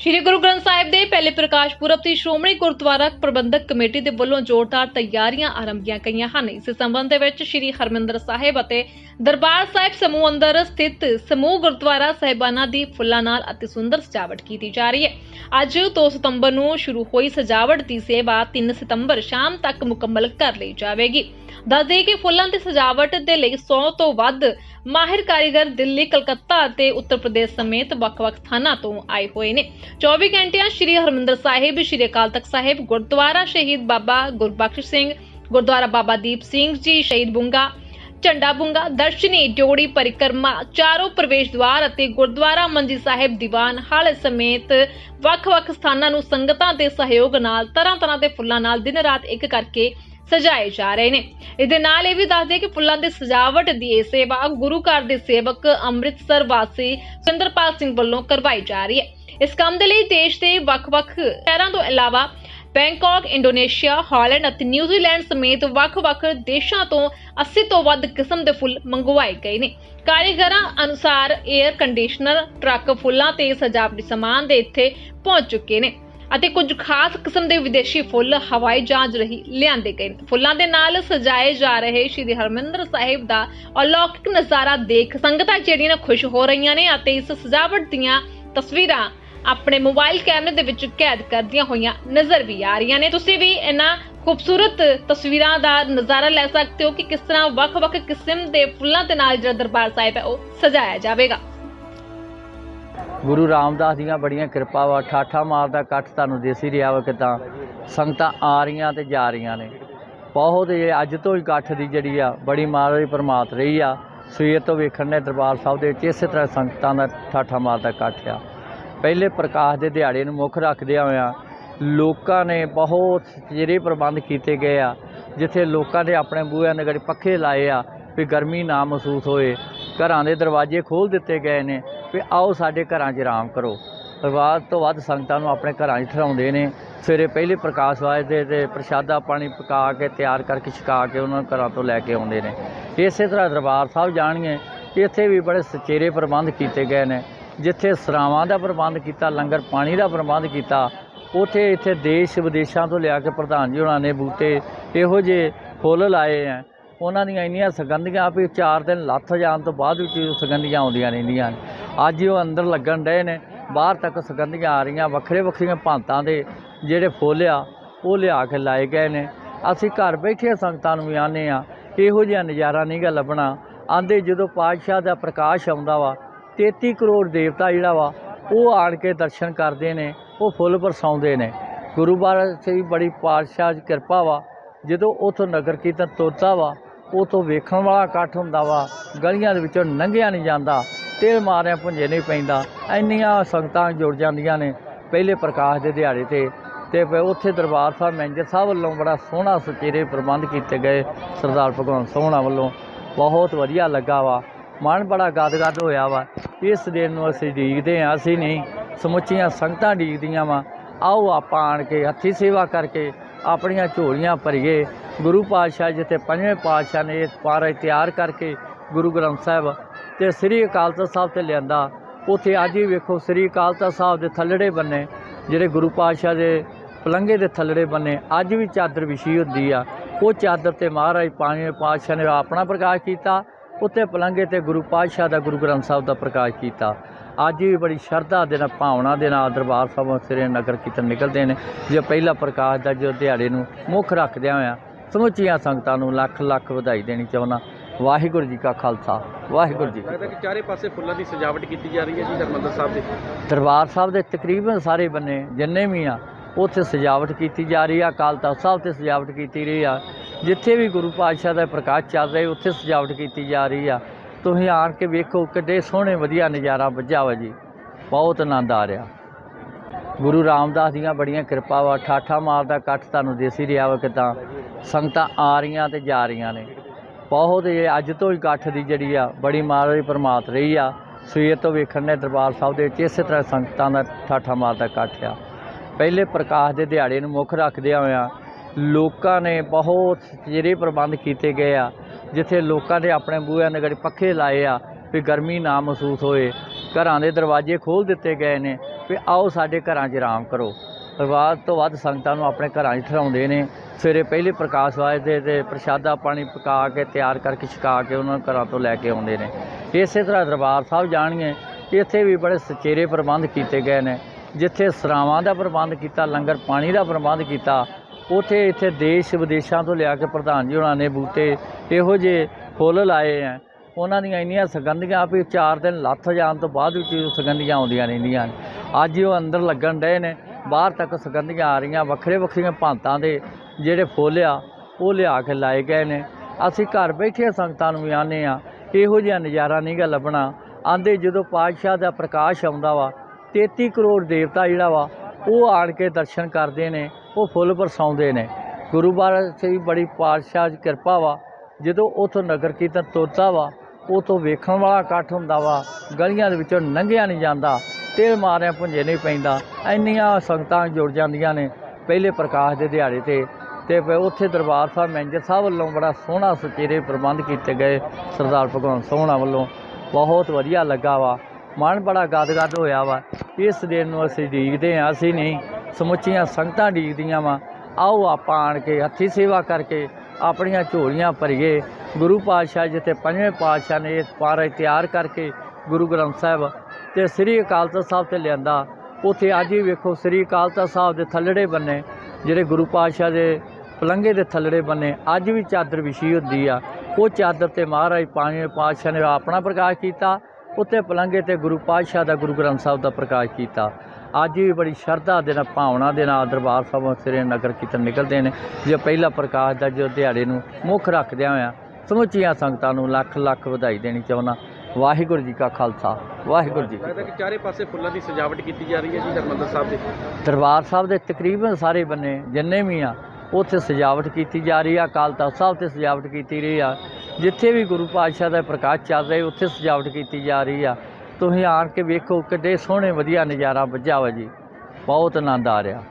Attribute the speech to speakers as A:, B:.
A: ਸ਼੍ਰੀ ਗੁਰੂ ਗ੍ਰੰਥ ਸਾਹਿਬ ਦੇ ਪਹਿਲੇ ਪ੍ਰਕਾਸ਼ ਪੁਰਬ ਦੀ ਸ਼੍ਰੋਮਣੀ ਗੁਰਦੁਆਰਾ ਪ੍ਰਬੰਧਕ ਕਮੇਟੀ ਦੇ ਵੱਲੋਂ ਜ਼ੋਰਦਾਰ ਤਿਆਰੀਆਂ ਆਰੰਭੀਆਂ ਗਈਆਂ ਹਨ। ਇਸ ਸੰਬੰਧ ਦੇ ਵਿੱਚ ਸ਼੍ਰੀ ਹਰਮਿੰਦਰ ਸਾਹਿਬ ਅਤੇ ਦਰਬਾਰ ਸਾਹਿਬ ਸਮੂਹ ਅੰਦਰ ਸਥਿਤ ਸਮੂਹ ਗੁਰਦੁਆਰਾ ਸਾਹਿਬਾਨਾਂ ਦੀ ਫੁੱਲਾਂ ਨਾਲ ਅਤੀ ਸੁੰਦਰ ਸਜਾਵਟ ਕੀਤੀ ਜਾ ਰਹੀ ਹੈ। ਅੱਜ 2 ਸਤੰਬਰ ਨੂੰ ਸ਼ੁਰੂ ਹੋਈ ਸਜਾਵਟ ਦੀ ਸੇਵਾ 3 ਸਤੰਬਰ ਸ਼ਾਮ ਤੱਕ ਮੁਕੰਮਲ ਕਰ ਲਈ ਜਾਵੇਗੀ। ਦੱਸ ਕਿ ਫੁੱਲਾਂ ਦੀ ਸਜਾਵਟ ਦੇ ਲਈ 100 ਤੋਂ ਵੱਧ ਮਾਹਿਰ ਕਾਰੀਗਰ ਦਿੱਲੀ, ਕਲਕੱਤਾ ਅਤੇ ਉੱਤਰ ਪ੍ਰਦੇਸ਼ ਸਮੇਤ ਵੱਖ-ਵੱਖ ਸਥਾਨਾਂ ਤੋਂ ਆਏ ਹੋਏ ਨੇ। 24 ਘੰਟਿਆਂ ਸ਼੍ਰੀ ਹਰਮਿੰਦਰ ਸਾਹਿਬ ਸ਼੍ਰੀ ਅਕਾਲ ਤਖਤ ਸਾਹਿਬ ਗੁਰਦੁਆਰਾ ਸ਼ਹੀਦ ਬਾਬਾ ਗੁਰਬਖਸ਼ ਸਿੰਘ ਗੁਰਦੁਆਰਾ ਬਾਬਾ ਦੀਪ ਸਿੰਘ ਜੀ ਸ਼ਹੀਦ ਬੁੰਗਾ ਝੰਡਾ ਬੁੰਗਾ, ਦਰਸ਼ਨੀ, ਜੋੜੀ, ਪਰਿਕਰਮਾ, ਚਾਰੋਂ ਪ੍ਰਵੇਸ਼ ਦੁਆਰ ਅਤੇ ਗੁਰਦੁਆਰਾ ਮੰਜੀ ਸਾਹਿਬ ਦੀਵਾਨ, ਹਾਲ ਸਮੇਤ ਵੱਖ-ਵੱਖ ਸਥਾਨਾਂ ਨੂੰ ਸੰਗਤਾਂ ਦੇ ਸਹਿਯੋਗ ਨਾਲ, ਤਰ੍ਹਾਂ-ਤਰ੍ਹਾਂ ਦੇ ਫੁੱਲਾਂ ਨਾਲ ਦਿਨ ਰਾਤ ਇੱਕ ਕਰਕੇ ਸਜਾਏ ਜਾ ਰਹੇ ਨੇ। ਇਹਦੇ ਨਾਲ ਇਹ ਵੀ ਦੱਸਦੇ ਕਿ ਫੁੱਲਾਂ ਦੀ ਸਜਾਵਟ ਦੀ ਇਹ ਸੇਵਾ ਗੁਰੂ ਘਰ ਦੇ ਸੇਵਕ ਅੰਮ੍ਰਿਤਸਰ ਵਾਸੀ ਸੁੰਦਰਪਾਲ ਸਿੰਘ ਵੱਲੋਂ ਕਰਵਾਈ ਜਾ ਰਹੀ ਹੈ। ਇਸ ਕੰਮ ਦੇ ਲਈ ਦੇਸ਼ ਦੇ ਵੱਖ-ਵੱਖ ਸ਼ਹਿਰਾਂ ਤੋਂ ਇਲਾਵਾ ਬੈਂਕਾਕ, ਇੰਡੋਨੇਸ਼ੀਆ, ਹਾਲੈਂਡ ਅਤੇ ਨਿਊਜ਼ੀਲੈਂਡ ਸਮੇਤ ਵੱਖ-ਵੱਖ ਦੇਸ਼ਾਂ ਤੋਂ 80 ਤੋਂ ਵੱਧ ਕਿਸਮ ਦੇ ਫੁੱਲ ਮੰਗਵਾਏ ਗਏ ਨੇ। ਕਾਰੀਗਰਾਂ ਅਨੁਸਾਰ 에ਅਰ ਕੰਡੀਸ਼ਨਰ ਟਰੱਕ ਫੁੱਲਾਂ ਤੇ ਸਜਾਵਟੀ ਸਮਾਨ ਦੇ ਇੱਥੇ ਪਹੁੰਚ ਚੁੱਕੇ ਨੇ ਅਤੇ ਕੁਝ ਖਾਸ ਕਿਸਮ ਦੇ ਵਿਦੇਸ਼ੀ ਫੁੱਲ ਹਵਾਈ ਜਹਾਜ਼ ਰਹੀ ਲਿਆਂਦੇ ਗਏ ਨੇ। ਫੁੱਲਾਂ ਦੇ ਨਾਲ ਸਜਾਏ ਜਾ ਰਹੇ ਸ਼੍ਰੀ ਹਰਮੰਦਰ ਸਾਹਿਬ ਦਾ ਅਲੌਕਿਕ ਨਜ਼ਾਰਾ ਦੇਖ ਸੰਗਤਾਂ ਜਿਹੜੀਆਂ ਖੁਸ਼ ਹੋ ਰਹੀਆਂ ਨੇ ਅਤੇ ਇਸ ਸਜਾਵਟ ਦੀਆਂ ਤਸਵੀਰਾਂ ਆਪਣੇ ਮੋਬਾਈਲ ਕੈਮਰੇ ਦੇ ਵਿੱਚ ਕੈਦ ਕਰਦੀਆਂ ਹੋਈਆਂ ਨਜ਼ਰ ਵੀ ਆ ਰਹੀਆਂ ਨੇ। ਤੁਸੀਂ ਵੀ ਇਹਨਾਂ ਖੂਬਸੂਰਤ ਤਸਵੀਰਾਂ ਦਾ ਨਜ਼ਾਰਾ ਲੈ ਸਕਦੇ ਹੋ ਕਿ ਕਿਸ ਤਰ੍ਹਾਂ ਵੱਖ-ਵੱਖ ਕਿਸਮ ਦੇ ਫੁੱਲਾਂ ਦੇ ਨਾਲ ਜਿਹੜਾ ਦਰਬਾਰ ਸਾਹਿਬ ਹੈ, ਉਹ ਸਜਾਇਆ ਜਾਵੇਗਾ।
B: ਗੁਰੂ ਰਾਮਦਾਸ ਦੀਆਂ ਬੜੀਆਂ ਕਿਰਪਾ ਵਾ ਠਾਠਾ ਮਾਰਦਾ ਇਕੱਠ ਤੁਹਾਨੂੰ ਦਿਸ ਹੀ ਰਿਹਾ ਵਾ ਕਿਦਾਂ? ਸੰਗਤਾਂ ਆ ਰਹੀਆਂ ਤੇ ਜਾ ਰਹੀਆਂ ਨੇ। ਬਹੁਤ ਅੱਜ ਤੋਂ ਹੀ ਇਕੱਠ ਦੀ ਜਿਹੜੀ ਆ, ਬੜੀ ਮਹਾਰਾਜ ਪਰਮਾਤ ਰਹੀ ਆ। ਸਵੇਰ ਤੋਂ ਵੇਖਣ ਨੇ ਦਰਬਾਰ ਸਾਹਿਬ ਦੇ ਵਿੱਚ ਇਸੇ ਤਰ੍ਹਾਂ ਸੰਗਤਾਂ ਦਾ ਠਾਠਾ ਮਾਰ ਦਾ ਇਕੱਠ ਆ। ਪਹਿਲੇ ਪ੍ਰਕਾਸ਼ ਦੇ ਦਿਹਾੜੇ ਨੂੰ ਮੁੱਖ ਰੱਖਦਿਆਂ ਹੋਇਆਂ ਲੋਕਾਂ ਨੇ ਬਹੁਤ ਜਿਹੜੇ ਪ੍ਰਬੰਧ ਕੀਤੇ ਗਏ ਆ, ਜਿੱਥੇ ਲੋਕਾਂ ਦੇ ਆਪਣੇ ਬੂਹਿਆਂ ਦੇ ਗੜੀ ਪੱਖੇ ਲਾਏ ਆ ਵੀ ਗਰਮੀ ਨਾ ਮਹਿਸੂਸ ਹੋਏ। ਘਰਾਂ ਦੇ ਦਰਵਾਜ਼ੇ ਖੋਲ੍ਹ ਦਿੱਤੇ ਗਏ ਨੇ ਵੀ ਆਓ ਸਾਡੇ ਘਰਾਂ 'ਚ ਆਰਾਮ ਕਰੋ। ਵੱਧ ਤੋਂ ਵੱਧ ਸੰਗਤਾਂ ਨੂੰ ਆਪਣੇ ਘਰਾਂ 'ਚ ਠਹਿਰਾਉਂਦੇ ਨੇ। ਸਵੇਰੇ ਪਹਿਲੇ ਪ੍ਰਕਾਸ਼ ਵਾਜਦੇ ਤੇ ਪ੍ਰਸ਼ਾਦਾ ਪਾਣੀ ਪਕਾ ਕੇ, ਤਿਆਰ ਕਰਕੇ ਛਕਾ ਕੇ ਉਹਨਾਂ ਨੂੰ ਘਰਾਂ ਤੋਂ ਲੈ ਕੇ ਆਉਂਦੇ ਨੇ। ਇਸੇ ਤਰ੍ਹਾਂ ਦਰਬਾਰ ਸਾਹਿਬ ਜਾਣਗੇ, ਇੱਥੇ ਵੀ ਬੜੇ ਸਚੇਰੇ ਪ੍ਰਬੰਧ ਕੀਤੇ ਗਏ ਨੇ। ਜਿੱਥੇ ਸਰਾਵਾਂ ਦਾ ਪ੍ਰਬੰਧ ਕੀਤਾ, ਲੰਗਰ ਪਾਣੀ ਦਾ ਪ੍ਰਬੰਧ ਕੀਤਾ, ਉਥੇ ਇੱਥੇ ਦੇਸ਼ ਵਿਦੇਸ਼ਾਂ ਤੋਂ ਲਿਆ ਕੇ ਪ੍ਰਧਾਨ ਜੀ ਉਹਨਾਂ ਨੇ ਬੂਟੇ ਇਹੋ ਜਿਹੇ ਫੁੱਲ ਲਾਏ ਆ। ਉਹਨਾਂ ਦੀਆਂ ਇੰਨੀਆਂ ਸੁਗੰਧੀਆਂ ਵੀ 4 ਦਿਨ ਲੱਥ ਜਾਣ ਤੋਂ ਬਾਅਦ ਵਿੱਚ ਸੁਗੰਧੀਆਂ ਆਉਂਦੀਆਂ ਰਹਿੰਦੀਆਂ ਨੇ ਅੱਜ ਉਹ ਅੰਦਰ ਲੱਗਣ ਡਏ ਨੇ, ਬਾਹਰ ਤੱਕ ਸੁਗੰਧੀਆਂ ਆ ਰਹੀਆਂ ਵੱਖਰੇ ਵੱਖਰੀਆਂ ਭਾਂਤਾਂ ਦੇ ਜਿਹੜੇ ਫੁੱਲ ਆ, ਉਹ ਲਿਆ ਕੇ ਲਾਏ ਗਏ ਨੇ। ਅਸੀਂ ਘਰ ਬੈਠੇ ਸੰਗਤਾਂ ਨੂੰ ਵੀ ਆਨੇ ਆ ਇਹੋ ਜਿਹਾ ਨਜ਼ਾਰਾ ਨਹੀਂ ਗਾ ਲੱਭਣਾ। ਆਂਦੇ ਜਦੋਂ ਪਾਤਸ਼ਾਹ ਦਾ ਪ੍ਰਕਾਸ਼ ਆਉਂਦਾ ਵਾ 33 ਕਰੋੜ ਦੇਵਤਾ ਜਿਹੜਾ ਵਾ, ਉਹ ਆਣ ਕੇ ਦਰਸ਼ਨ ਕਰਦੇ ਨੇ, ਉਹ ਫੁੱਲ ਵਰਸਾਉਂਦੇ ਨੇ। ਗੁਰੂ ਬਾਰਾਂ ਸੇ ਬੜੀ ਪਾਤਸ਼ਾਹ ਦੀ ਕਿਰਪਾ ਵਾ, ਜਦੋਂ ਉਥੋਂ ਨਗਰ ਕੀਰਤਨ ਤੁਰਦਾ ਵਾ, ਉਥੋਂ ਵੇਖਣ ਵਾਲਾ ਇਕੱਠ ਹੁੰਦਾ ਵਾ, ਗਲੀਆਂ ਦੇ ਵਿੱਚੋਂ ਲੰਘਿਆ ਨਹੀਂ ਜਾਂਦਾ, ਤੇਲ ਮਾਰਿਆ ਭੁੰਜੇ ਨਹੀਂ ਪੈਂਦਾ, ਇੰਨੀਆਂ ਸੰਗਤਾਂ ਜੁੜ ਜਾਂਦੀਆਂ ਨੇ ਪਹਿਲੇ ਪ੍ਰਕਾਸ਼ ਦੇ ਦਿਹਾੜੇ ਤੇ। ਤੇ ਫਿਰ ਉੱਥੇ ਦਰਬਾਰ ਸਾਹਿਬ ਮੈਨੇਜਰ ਸਾਹਿਬ ਵੱਲੋਂ ਬੜਾ ਸੋਹਣਾ ਸੁਚੇਰੇ ਪ੍ਰਬੰਧ ਕੀਤੇ ਗਏ ਸਰਦਾਰ ਭਗਵੰਤ ਸੋਹਣਾ ਵੱਲੋਂ। ਬਹੁਤ ਵਧੀਆ ਲੱਗਾ ਵਾ। ਮਨ ਬੜਾ ਗਦਗਦ ਹੋਇਆ ਵਾ। ਇਸ ਦਿਨ ਨੂੰ ਅਸੀਂ ਡੀਕਦੇ ਹਾਂ, ਅਸੀਂ ਨਹੀਂ, ਸਮੁੱਚੀਆਂ ਸੰਗਤਾਂ ਡੀਕਦੀਆਂ ਵਾ। ਆਓ ਆਪਾਂ ਆਣ ਕੇ ਹੱਥੀ ਸੇਵਾ ਕਰਕੇ ਆਪਣੀਆਂ ਝੋਲੀਆਂ ਭਰੀਏ। ਗੁਰੂ ਪਾਤਸ਼ਾਹ ਜਿੱਥੇ ਪੰਜਵੇਂ ਪਾਤਸ਼ਾਹ ਨੇ ਇਹ ਪਾਰਾ ਤਿਆਰ ਕਰਕੇ ਗੁਰੂ ਗ੍ਰੰਥ ਸਾਹਿਬ ਤੇ ਸ੍ਰੀ ਅਕਾਲ ਤਖਤ ਸਾਹਿਬ ਤੇ ਲਿਆਂਦਾ, ਉੱਥੇ ਅੱਜ ਵੀ ਵੇਖੋ ਸ੍ਰੀ ਅਕਾਲ ਤਖਤ ਸਾਹਿਬ ਦੇ ਥੱਲੜੇ ਬੰਨੇ, ਜਿਹੜੇ ਗੁਰੂ ਪਾਤਸ਼ਾਹ ਦੇ ਪਲੰਘੇ ਦੇ ਥੱਲੜੇ ਬੰਨੇ, ਅੱਜ ਵੀ ਚਾਦਰ ਵਿਛੀ ਹੁੰਦੀ ਆ। ਉਹ ਚਾਦਰ ਤੇ ਮਹਾਰਾਜ ਪੰਜਵੇਂ ਪਾਤਸ਼ਾਹ ਨੇ ਆਪਣਾ ਪ੍ਰਕਾਸ਼ ਕੀਤਾ ਉੱਤੇ ਪਲੰਘੇ ਤੇ ਗੁਰੂ ਪਾਤਸ਼ਾਹ ਦਾ ਗੁਰੂ ਗ੍ਰੰਥ ਸਾਹਿਬ ਦਾ ਪ੍ਰਕਾਸ਼ ਕੀਤਾ। ਅੱਜ ਵੀ ਬੜੀ ਸ਼ਰਧਾ ਦੇ ਨਾਲ ਭਾਵਨਾ ਦੇ ਨਾਲ ਦਰਬਾਰ ਸਾਹਿਬ ਸ੍ਰੀ ਨਗਰ ਕੀਰਤਨ ਨਿਕਲਦੇ ਨੇ ਜੋ ਪਹਿਲਾ ਪ੍ਰਕਾਸ਼ ਦਾ ਜੋ ਦਿਹਾੜੇ ਨੂੰ ਮੁੱਖ ਰੱਖਦਿਆਂ ਹੋਇਆਂ ਸਮੁੱਚੀਆਂ ਸੰਗਤਾਂ ਨੂੰ ਲੱਖ ਲੱਖ ਵਧਾਈ ਦੇਣੀ ਚਾਹੁੰਦਾ। ਵਾਹਿਗੁਰੂ ਜੀ ਕਾ ਖਾਲਸਾ ਵਾਹਿਗੁਰੂ ਜੀ ਕੀ
C: ਲੱਗਦਾ ਕਿ ਚਾਰੇ ਪਾਸੇ ਫੁੱਲਾਂ ਦੀ ਸਜਾਵਟ ਕੀਤੀ ਜਾ ਰਹੀ ਹੈ ਜੀ ਹਰਮੰਦਰ ਸਾਹਿਬ ਦੇ?
B: ਦਰਬਾਰ ਸਾਹਿਬ ਦੇ ਤਕਰੀਬਨ ਸਾਰੇ ਬੰਨੇ ਜਿੰਨੇ ਵੀ ਆ ਉੱਥੇ ਸਜਾਵਟ ਕੀਤੀ ਜਾ ਰਹੀ ਆ ਅਕਾਲ ਤਖਤ ਸਾਹਿਬ ਤੇ ਸਜਾਵਟ ਕੀਤੀ ਰਹੀ ਆ। ਜਿੱਥੇ ਵੀ ਗੁਰੂ ਪਾਤਸ਼ਾਹ ਦਾ ਪ੍ਰਕਾਸ਼ ਚੱਲ ਰਿਹਾ, ਉੱਥੇ ਸਜਾਵਟ ਕੀਤੀ ਜਾ ਰਹੀ ਆ। ਤੁਸੀਂ ਆਣ ਕੇ ਵੇਖੋ, ਕਿੱਡੇ ਸੋਹਣੇ, ਵਧੀਆ ਨਜ਼ਾਰਾ ਵੱਜਾ ਵਾ ਜੀ। ਬਹੁਤ ਆਨੰਦ ਆ ਰਿਹਾ। ਗੁਰੂ ਰਾਮਦਾਸ ਦੀਆਂ ਬੜੀਆਂ ਕਿਰਪਾ ਵਾ। ਠਾਠਾ ਮਾਰ ਦਾ ਇਕੱਠ ਤੁਹਾਨੂੰ ਦੇਸੀ ਰਿਹਾ ਵਾ ਕਿਦਾਂ। ਸੰਗਤਾਂ ਆ ਰਹੀਆਂ ਤੇ ਜਾ ਰਹੀਆਂ ਨੇ। ਬਹੁਤ ਅੱਜ ਤੋਂ ਹੀ ਇਕੱਠ ਦੀ ਜਿਹੜੀ ਆ, ਬੜੀ ਮਹਾਰਾਜ ਪਰਮਾਤ ਰਹੀ ਆ। ਸਵੇਰ ਤੋਂ ਵੇਖਣ ਨੇ ਦਰਬਾਰ ਸਾਹਿਬ ਦੇ ਵਿੱਚ, ਇਸੇ ਤਰ੍ਹਾਂ ਸੰਗਤਾਂ ਦਾ ਠਾਠਾ ਮਾਰ ਦਾ ਇਕੱਠ ਆ। ਪਹਿਲੇ ਪ੍ਰਕਾਸ਼ ਦੇ ਦਿਹਾੜੇ ਨੂੰ ਮੁੱਖ ਰੱਖਦਿਆਂ ਹੋਇਆਂ ਲੋਕਾਂ ਨੇ ਬਹੁਤ ਜਿਹੜੇ ਪ੍ਰਬੰਧ ਕੀਤੇ ਗਏ ਆ, ਜਿੱਥੇ ਲੋਕਾਂ ਦੇ ਆਪਣੇ ਬੂਹਿਆਂ ਦੇ ਗੜੀ ਪੱਖੇ ਲਾਏ ਆ ਵੀ ਗਰਮੀ ਨਾ ਮਹਿਸੂਸ ਹੋਏ। ਘਰਾਂ ਦੇ ਦਰਵਾਜ਼ੇ ਖੋਲ੍ਹ ਦਿੱਤੇ ਗਏ ਨੇ ਵੀ ਆਓ ਸਾਡੇ ਘਰਾਂ 'ਚ ਆਰਾਮ ਕਰੋ। ਵੱਧ ਤੋਂ ਵੱਧ ਸੰਗਤਾਂ ਨੂੰ ਆਪਣੇ ਘਰਾਂ 'ਚ ਠਹਿਰਾਉਂਦੇ ਨੇ। ਸਵੇਰੇ ਪਹਿਲੇ ਪ੍ਰਕਾਸ਼ ਵਾਜਦੇ ਤੇ ਪ੍ਰਸ਼ਾਦਾ ਪਾਣੀ ਪਕਾ ਕੇ, ਤਿਆਰ ਕਰਕੇ ਛਕਾ ਕੇ ਉਹਨਾਂ ਨੂੰ ਘਰਾਂ ਤੋਂ ਲੈ ਕੇ ਆਉਂਦੇ ਨੇ। ਇਸੇ ਤਰ੍ਹਾਂ ਦਰਬਾਰ ਸਾਹਿਬ ਜਾਣਗੇ ਇੱਥੇ ਵੀ ਬੜੇ ਸਚੇਰੇ ਪ੍ਰਬੰਧ ਕੀਤੇ ਗਏ ਨੇ, ਜਿੱਥੇ ਸਰਾਵਾਂ ਦਾ ਪ੍ਰਬੰਧ ਕੀਤਾ, ਲੰਗਰ ਪਾਣੀ ਦਾ ਪ੍ਰਬੰਧ ਕੀਤਾ ਉੱਥੇ ਇੱਥੇ ਦੇਸ਼ ਵਿਦੇਸ਼ਾਂ ਤੋਂ ਲਿਆ ਕੇ ਪ੍ਰਧਾਨ ਜੀ ਉਹਨਾਂ ਨੇ ਬੂਟੇ, ਇਹੋ ਜਿਹੇ ਫੁੱਲ ਲਾਏ ਆ। ਉਹਨਾਂ ਦੀਆਂ ਇੰਨੀਆਂ ਸੁਗੰਧੀਆਂ ਵੀ 4 ਦਿਨ ਲੱਥ ਜਾਣ ਤੋਂ ਬਾਅਦ ਵਿੱਚ ਸੁਗੰਧੀਆਂ ਆਉਂਦੀਆਂ ਰਹਿੰਦੀਆਂ ਨੇ। ਅੱਜ ਹੀ ਉਹ ਅੰਦਰ ਲੱਗਣ ਡਏ ਨੇ, ਬਾਹਰ ਤੱਕ ਸੁਗੰਧੀਆਂ ਆ ਰਹੀਆਂ ਵੱਖਰੇ ਵੱਖਰੀਆਂ ਭਾਂਤਾਂ ਦੇ ਜਿਹੜੇ ਫੁੱਲ ਆ, ਉਹ ਲਿਆ ਕੇ ਲਾਏ ਗਏ ਨੇ। ਅਸੀਂ ਘਰ ਬੈਠੇ ਸੰਗਤਾਂ ਨੂੰ ਵੀ ਆਨੇ ਆ ਇਹੋ ਜਿਹਾ ਨਜ਼ਾਰਾ ਨਹੀਂ ਗਾ ਲੱਭਣਾ। ਆਂਦੇ ਜਦੋਂ ਪਾਤਸ਼ਾਹ ਦਾ ਪ੍ਰਕਾਸ਼ ਆਉਂਦਾ ਵਾ 33 ਕਰੋੜ ਦੇਵਤਾ ਜਿਹੜਾ ਵਾ, ਉਹ ਆਣ ਕੇ ਦਰਸ਼ਨ ਕਰਦੇ ਨੇ। ਉਹ ਫੁੱਲ ਬਰਸਾਉਂਦੇ ਨੇ। ਗੁਰੂ ਬਾਰ ਸੇ ਬੜੀ ਪਾਤਸ਼ਾਹ ਦੀ ਕਿਰਪਾ ਵਾ। ਜਦੋਂ ਉਥੋਂ ਨਗਰ ਕੀਰਤਨ ਤੁਰਦਾ ਵਾ, ਉਥੋਂ ਵੇਖਣ ਵਾਲਾ ਇਕੱਠ ਹੁੰਦਾ ਵਾ, ਗਲੀਆਂ ਦੇ ਵਿੱਚੋਂ ਲੰਘਿਆ ਨਹੀਂ ਜਾਂਦਾ, ਤੇਲ ਮਾਰਿਆ ਪੁੰਜੇ ਨਹੀਂ ਪੈਂਦਾ। ਇੰਨੀਆਂ ਸੰਗਤਾਂ ਜੁੜ ਜਾਂਦੀਆਂ ਨੇ ਪਹਿਲੇ ਪ੍ਰਕਾਸ਼ ਦੇ ਦਿਹਾੜੇ ਤੇ। ਤੇ ਫਿਰ ਉੱਥੇ ਦਰਬਾਰ ਸਾਹਿਬ ਮੈਨੇਜਰ ਸਾਹਿਬ ਵੱਲੋਂ ਬੜਾ ਸੋਹਣਾ ਸੁਚੇਰੇ ਪ੍ਰਬੰਧ ਕੀਤੇ ਗਏ ਸਰਦਾਰ ਭਗਵੰਤ ਸੋਹਣਾ ਵੱਲੋਂ। ਬਹੁਤ ਵਧੀਆ ਲੱਗਾ ਵਾ। ਮਨ ਬੜਾ ਗਦਗਦ ਹੋਇਆ ਵਾ। ਇਸ ਦਿਨ ਨੂੰ ਅਸੀਂ ਡੀਕਦੇ ਹਾਂ, ਅਸੀਂ ਨਹੀਂ। ਸਮੁੱਚੀਆਂ ਸੰਗਤਾਂ ਡੀਕਦੀਆਂ ਵਾ। ਆਓ ਆਪਾਂ ਆਣ ਕੇ ਹੱਥੀ ਸੇਵਾ ਕਰਕੇ ਆਪਣੀਆਂ ਝੋਲੀਆਂ ਭਰੀਏ। ਗੁਰੂ ਪਾਤਸ਼ਾਹ ਜਿੱਥੇ ਪੰਜਵੇਂ ਪਾਤਸ਼ਾਹ ਨੇ ਇਹ ਪਾਰਾ ਤਿਆਰ ਕਰਕੇ ਗੁਰੂ ਗ੍ਰੰਥ ਸਾਹਿਬ ਤੇ ਸ੍ਰੀ ਅਕਾਲ ਤਖਤ ਸਾਹਿਬ ਤੇ ਲਿਆਂਦਾ। ਉੱਥੇ ਅੱਜ ਹੀ ਵੇਖੋ ਸ੍ਰੀ ਅਕਾਲ ਤਖਤ ਸਾਹਿਬ ਦੇ ਥੱਲੜੇ ਬੰਨੇ, ਜਿਹੜੇ ਗੁਰੂ ਪਾਤਸ਼ਾਹ ਦੇ ਪਲੰਘੇ ਦੇ ਥੱਲੜੇ ਬੰਨੇ, ਅੱਜ ਵੀ ਚਾਦਰ ਵਿਛੀ ਹੁੰਦੀ ਆ। ਉਹ ਚਾਦਰ ਤੇ ਮਹਾਰਾਜ ਪੰਜਵੇਂ ਪਾਤਸ਼ਾਹ ਨੇ ਆਪਣਾ ਪ੍ਰਕਾਸ਼ ਕੀਤਾ। ਉੱਤੇ ਪਲੰਘੇ ਤੇ ਗੁਰੂ ਪਾਤਸ਼ਾਹ ਦਾ ਗੁਰੂ ਗ੍ਰੰਥ ਸਾਹਿਬ ਦਾ ਪ੍ਰਕਾਸ਼ ਕੀਤਾ। ਅੱਜ ਵੀ ਬੜੀ ਸ਼ਰਧਾ ਦੇ ਨਾਲ ਭਾਵਨਾ ਦੇ ਨਾਲ ਦਰਬਾਰ ਸਾਹਿਬੋਂ ਸ੍ਰੀ ਨਗਰ ਕੀਰਤਨ ਨਿਕਲਦੇ ਨੇ ਜੇ ਪਹਿਲਾ ਪ੍ਰਕਾਸ਼ ਦਾ ਜੋ ਦਿਹਾੜੇ ਨੂੰ ਮੁੱਖ ਰੱਖਦਿਆਂ ਹੋਇਆਂ ਸਮੁੱਚੀਆਂ ਸੰਗਤਾਂ ਨੂੰ ਲੱਖ ਲੱਖ ਵਧਾਈ ਦੇਣੀ ਚਾਹੁੰਦਾ। ਵਾਹਿਗੁਰੂ ਜੀ ਕਾ ਖਾਲਸਾ ਵਾਹਿਗੁਰੂ ਜੀ ਕੀ
C: ਲੱਗਦਾ ਕਿ ਚਾਰੇ ਪਾਸੇ ਫੁੱਲਾਂ ਦੀ ਸਜਾਵਟ ਕੀਤੀ ਜਾ ਰਹੀ ਹੈ ਜੀ ਹਰਮੰਦਰ ਸਾਹਿਬ ਦੇ।
B: ਦਰਬਾਰ ਸਾਹਿਬ ਦੇ ਤਕਰੀਬਨ ਸਾਰੇ ਬੰਨੇ ਜਿੰਨੇ ਵੀ ਆ ਉੱਥੇ ਸਜਾਵਟ ਕੀਤੀ ਜਾ ਰਹੀ ਆ ਅਕਾਲ ਤਖਤ ਸਾਹਿਬ ਤੇ ਸਜਾਵਟ ਕੀਤੀ ਰਹੀ ਆ। ਜਿੱਥੇ ਵੀ ਗੁਰੂ ਪਾਤਸ਼ਾਹ ਦਾ ਪ੍ਰਕਾਸ਼ ਚੱਲ ਰਿਹਾ ਉੱਥੇ ਸਜਾਵਟ ਕੀਤੀ ਜਾ ਰਹੀ ਆ। ਤੁਸੀਂ ਆਣ ਕੇ ਵੇਖੋ ਕਿੱਡੇ ਸੋਹਣੇ, ਵਧੀਆ ਨਜ਼ਾਰਾ ਵੱਜਿਆ ਵਾ ਜੀ। ਬਹੁਤ ਆਨੰਦ ਆ ਰਿਹਾ।